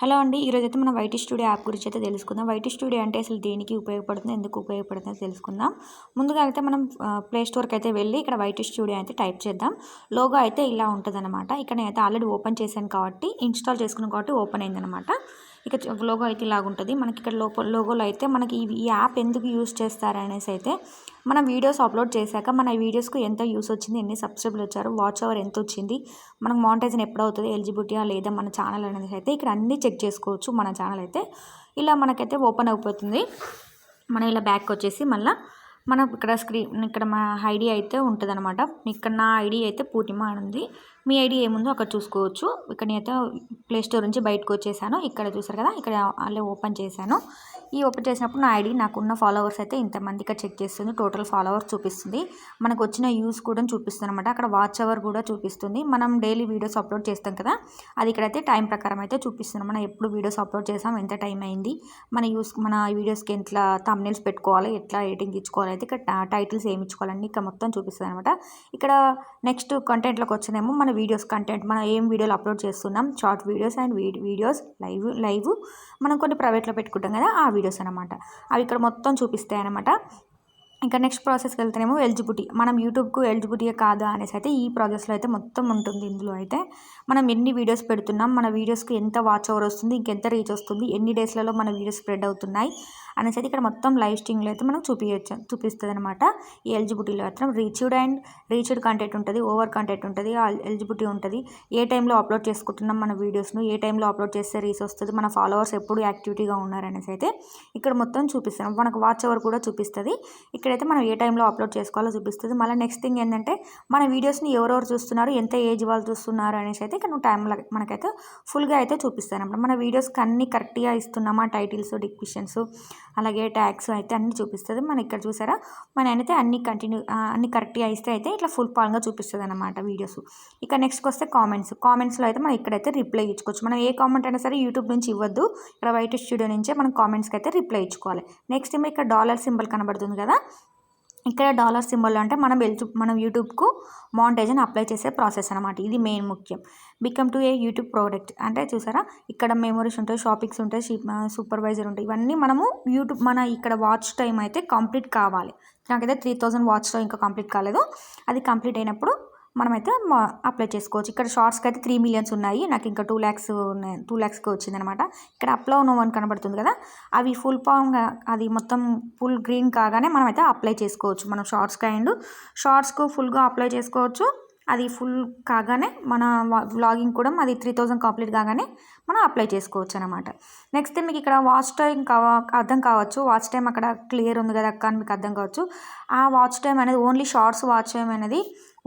Hello అండి ఈరోజు అయితే మనం వైటీ స్టూడియో యాప్ గురించి అయితే తెలుసుకుందాం. వైటీ స్టూడియో అంటే అసలు దేనికి ఉపయోగపడుతుంది ఎందుకు ఉపయోగపడుతుంది తెలుసుకుందాం. ముందుగా అయితే మనం ప్లే స్టోర్కి అయితే వెళ్ళి ఇక్కడ వైటీ స్టూడియో అయితే టైప్ చేద్దాం. లోగో అయితే ఇలా ఉంటుంది అనమాట ఇక్కడ నేనైతే ఆల్రెడీ ఓపెన్ చేశాను కాబట్టి ఇన్స్టాల్ చేసుకున్నాను కాబట్టి ఓపెన్ అయిందనమాట ఇక లోగో అయితే ఇలాగ ఉంటుంది మనకి ఇక్కడ లోపల లోగోలో అయితే మనకి ఈ యాప్ ఎందుకు యూస్ చేస్తారనేసి అయితే మనం వీడియోస్ అప్లోడ్ చేశాక మన వీడియోస్కు ఎంత యూస్ వచ్చింది ఎన్ని సబ్స్క్రైబర్లు వచ్చారు వాచ్ అవర్ ఎంత వచ్చింది మనకు మానిటైజన్ ఎప్పుడవుతుంది ఎలిజిబిలిటీయా లేదా మన ఛానల్ అనేది అయితే ఇక్కడ అన్నీ చెక్ చేసుకోవచ్చు మన ఛానల్ అయితే. ఇలా మనకైతే ఓపెన్ అయిపోతుంది. మనం ఇలా బ్యాక్ వచ్చేసి మళ్ళీ మనం ఇక్కడ స్క్రీన్ ఇక్కడ మా ఐడి అయితే ఉంటుంది అనమాట ఇక్కడ నా ఐడి అయితే పూర్ణిమ అని ఉంది. మీ ఐడి ఏముందో అక్కడ చూసుకోవచ్చు. ఇక్కడ నేనైతే ప్లే స్టోర్ నుంచి బయటకు వచ్చేసాను. ఇక్కడ చూసారు కదా? ఇక్కడ అలా ఓపెన్ చేశాను. ఈ ఓపెన్ చేసినప్పుడు నా ఐడి నాకున్న ఫాలోవర్స్ అయితే ఇంతమంది ఇక్కడ చెక్ చేస్తుంది. టోటల్ ఫాలోవర్స్ చూపిస్తుంది. మనకు వచ్చిన యూస్ కూడా చూపిస్తుంది అనమాట అక్కడ వాచ్ అవర్ కూడా చూపిస్తుంది. మనం డైలీ వీడియోస్ అప్లోడ్ చేస్తాం కదా అది ఇక్కడైతే టైం ప్రకారం అయితే చూపిస్తుంది. మనం ఎప్పుడు వీడియోస్ అప్లోడ్ చేసాం ఎంత టైం అయింది మన యూస్ మన వీడియోస్కి ఎట్లా తమ్నేల్స్ పెట్టుకోవాలి ఎట్లా ఎడిటింగ్ ఇచ్చుకోవాలి అయితే ఇక్కడ టైటిల్స్ ఏమి ఇచ్చుకోవాలని ఇక్కడ మొత్తం చూపిస్తుంది అనమాట ఇక్కడ నెక్స్ట్ కంటెంట్లోకి వచ్చినేమో మన వీడియోస్ కంటెంట్ మనం ఏం వీడియోలు అప్లోడ్ చేస్తున్నాం? Short videos and videos live live మనం కొన్ని ప్రైవేట్లో పెట్టుకుంటాం కదా ఆ వీడియోస్ అనమాట అవి ఇక్కడ మొత్తం చూపిస్తాయి అనమాట ఇంకా నెక్స్ట్ ప్రాసెస్కి వెళ్తేనేమో ఎలిజిబిలిటీ. మనం యూట్యూబ్కు ఎలిజిబిలిటీ కాదా అనేసి అయితే ఈ ప్రాసెస్లో అయితే మొత్తం ఉంటుంది ఇందులో అయితే. మనం ఎన్ని వీడియోస్ పెడుతున్నాం మన వీడియోస్కి ఎంత వాచ్ ఓవర్ వస్తుంది ఇంకెంత రీచ్ వస్తుంది ఎన్ని డేస్లలో మన వీడియోస్ స్ప్రెడ్ అవుతున్నాయి అనేసి అయితే ఇక్కడ మొత్తం లైవ్ స్ట్రీమ్లో అయితే మనం చూపించచ్చు చూపిస్తుంది అనమాట ఈ ఎలిజిబిలిటీలో మాత్రం రీచ్డ్ అండ్ రీచ్డ్ కంటెంట్ ఉంటుంది ఓవర్ కంటెంట్ ఉంటుంది ఎలిజిబిలిటీ ఉంటుంది. ఏ టైంలో అప్లోడ్ చేసుకుంటున్నాం మన వీడియోస్ను ఏ టైంలో అప్లోడ్ చేస్తే రీచ్ వస్తుంది మన ఫాలోవర్స్ ఎప్పుడు యాక్టివిటీగా ఉన్నారనేసి అయితే ఇక్కడ మొత్తం చూపిస్తాం మనకు వాచ్ ఓవర్ కూడా చూపిస్తుంది. ఇక్కడ ఇక్కడైతే మనం ఏ టైంలో అప్లోడ్ చేసుకోవాలో చూపిస్తుంది. మళ్ళీ నెక్స్ట్ థింగ్ ఏంటంటే మన వీడియోస్ని ఎవరెవరు చూస్తున్నారు ఎంత ఏజ్ వాళ్ళు చూస్తున్నారు అనేసి అయితే ఇక్కడ టైం మనకైతే ఫుల్గా అయితే చూపిస్తాను. అనమాట మన వీడియోస్కి అన్ని కరెక్ట్గా ఇస్తున్నామా? టైటిల్స్ డిక్విషన్స్ అలాగే ట్యాగ్స్ అయితే అన్ని చూపిస్తుంది. మన ఇక్కడ చూసారా? మన అయితే అన్ని కంటిన్యూ అన్ని కరెక్ట్గా ఇస్తే అయితే ఇట్లా ఫుల్ పాల్గా చూపిస్తుంది అనమాట వీడియోస్. ఇక నెక్స్ట్కి వస్తే కామెంట్స్ కామెంట్స్లో అయితే మనం ఇక్కడైతే రిప్లై ఇచ్చుకోవచ్చు. మనం ఏ కామెంట్ అయినా సరే యూట్యూబ్ నుంచి ఇవ్వద్దు. ఇక్కడ వైట్ స్టూడియో నుంచే మనం కామెంట్స్కి అయితే రిప్లై ఇచ్చుకోవాలి. నెక్స్ట్ ఏమో ఇక్కడ డాలర్ సింబల్ కనబడుతుంది కదా? ఇక్కడ డాలర్ సింబల్ అంటే మనం ఎల్చు మనం యూట్యూబ్కు మానిటైజన్ అప్లై చేసే ప్రాసెస్ అనమాట ఇది మెయిన్ ముఖ్యం. Become to a YouTube product. అంటే చూసారా? ఇక్కడ మెమరీస్ ఉంటాయి షాపింగ్స్ ఉంటాయి సూపర్వైజర్ ఉంటాయి. ఇవన్నీ మనము యూట్యూబ్ మన ఇక్కడ వాచ్ టైం అయితే కంప్లీట్ కావాలి. నాకైతే త్రీ థౌజండ్ వాచ్లో ఇంకా కంప్లీట్ కాలేదు. అది కంప్లీట్ అయినప్పుడు మనమైతే అప్లై చేసుకోవచ్చు. ఇక్కడ షార్ట్స్కి అయితే త్రీ మిలియన్స్ ఉన్నాయి. నాకు ఇంకా టూ ల్యాక్స్ ఉన్నాయి. టూ ల్యాక్స్కి వచ్చిందనమాట. ఇక్కడ అప్లో నో వన్ కనబడుతుంది కదా. అవి ఫుల్ పాంగ్ అది మొత్తం ఫుల్ గ్రీన్ కాగానే మనమైతే అప్లై చేసుకోవచ్చు. మనం షార్ట్స్కి అండ్ షార్ట్స్కు ఫుల్గా అప్లై చేసుకోవచ్చు. అది ఫుల్ కాగానే మన వ్లాగింగ్ కూడా అది త్రీ థౌజండ్ కంప్లీట్ కాగానే మనం అప్లై చేసుకోవచ్చు అనమాట నెక్స్ట్ మీకు ఇక్కడ వాచ్ టైం కావా అర్థం కావచ్చు. వాచ్ టైం అక్కడ క్లియర్ ఉంది కదా అక్క అని మీకు అర్థం కావచ్చు. ఆ వాచ్ టైం అనేది only shorts watch time only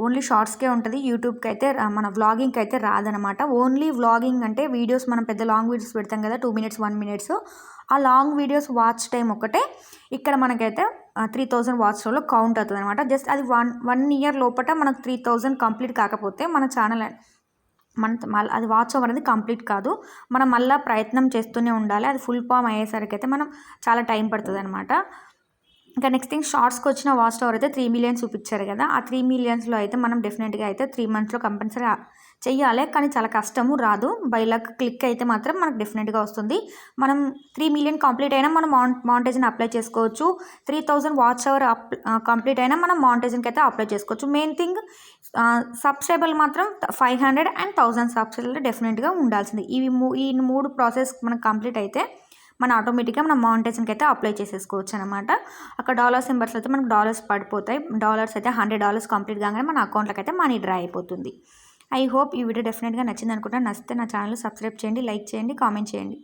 only షార్ట్స్కే ఉంటుంది యూట్యూబ్కి అయితే మన వ్లాగింగ్కి అయితే రాదనమాట. ఓన్లీ వ్లాగింగ్ అంటే వీడియోస్ మనం పెద్ద లాంగ్ వీడియోస్ పెడతాం కదా టూ మినిట్స్ వన్ మినిట్స్. ఆ లాంగ్ వీడియోస్ వాచ్ టైం ఒకటే ఇక్కడ మనకైతే త్రీ థౌజండ్ వాచ్లో కౌంట్ అవుతుంది అనమాట జస్ట్ అది వన్ వన్ ఇయర్ లోపల మనకు త్రీ థౌజండ్ కంప్లీట్ కాకపోతే మన ఛానల్ మన మళ్ళీ అది వాచ్ ఓవర్ అనేది కంప్లీట్ కాదు. మనం మళ్ళీ ప్రయత్నం చేస్తూనే ఉండాలి. అది ఫుల్ ఫామ్ అయ్యేసరికి అయితే మనం చాలా టైం పడుతుంది అనమాట ఇంకా నెక్స్ట్ థింగ్ షార్ట్స్కి వచ్చిన వాచ్ టవర్ అయితే త్రీ మిలియన్స్ చూపించారు కదా. ఆ త్రీ మిలియన్స్లో అయితే మనం డెఫినెట్గా అయితే త్రీ మంత్స్లో కంపల్సరీ చెయ్యాలి కానీ చాలా కష్టము రాదు. బై లక్ క్లిక్ అయితే మాత్రం మనకు డెఫినెట్గా వస్తుంది. మనం త్రీ మిలియన్ కంప్లీట్ అయినా మనం మాన్ మానిటైజన్ అప్లై చేసుకోవచ్చు. Three thousand watch hour up complete అయినా మనం మానిటైజన్కి అయితే అప్లై చేసుకోవచ్చు. మెయిన్ థింగ్ సబ్స్క్రైబర్లు మాత్రం ఫైవ్ హండ్రెడ్ అండ్ థౌజండ్ సబ్స్క్రైబర్లు డెఫినెట్గా ఉండాల్సింది. ఇవి ఈ మూడు ప్రాసెస్ మనకు కంప్లీట్ అయితే మన ఆటోమేటిక్గా మనం మౌంటేషన్కి అయితే అప్లై చేసేసుకోవచ్చు అనమాట అక్కడ డాలర్ సింబర్స్ అయితే మనకు డాలర్స్ పడిపోతాయి. డాలర్స్ అయితే హండ్రెడ్ డాలర్స్ కంప్లీట్ కాగానే మన అకౌంట్లోకి అయితే మనీ డ్రా అయిపోతుంది. ఐ హోప్ ఈ వీడియో డెఫినెట్గా నచ్చింది అనుకుంటా నచ్చితే నా ఛానల్ సబ్స్క్రైబ్ చేయండి లైక్ చేయండి కామెంట్ చేయండి.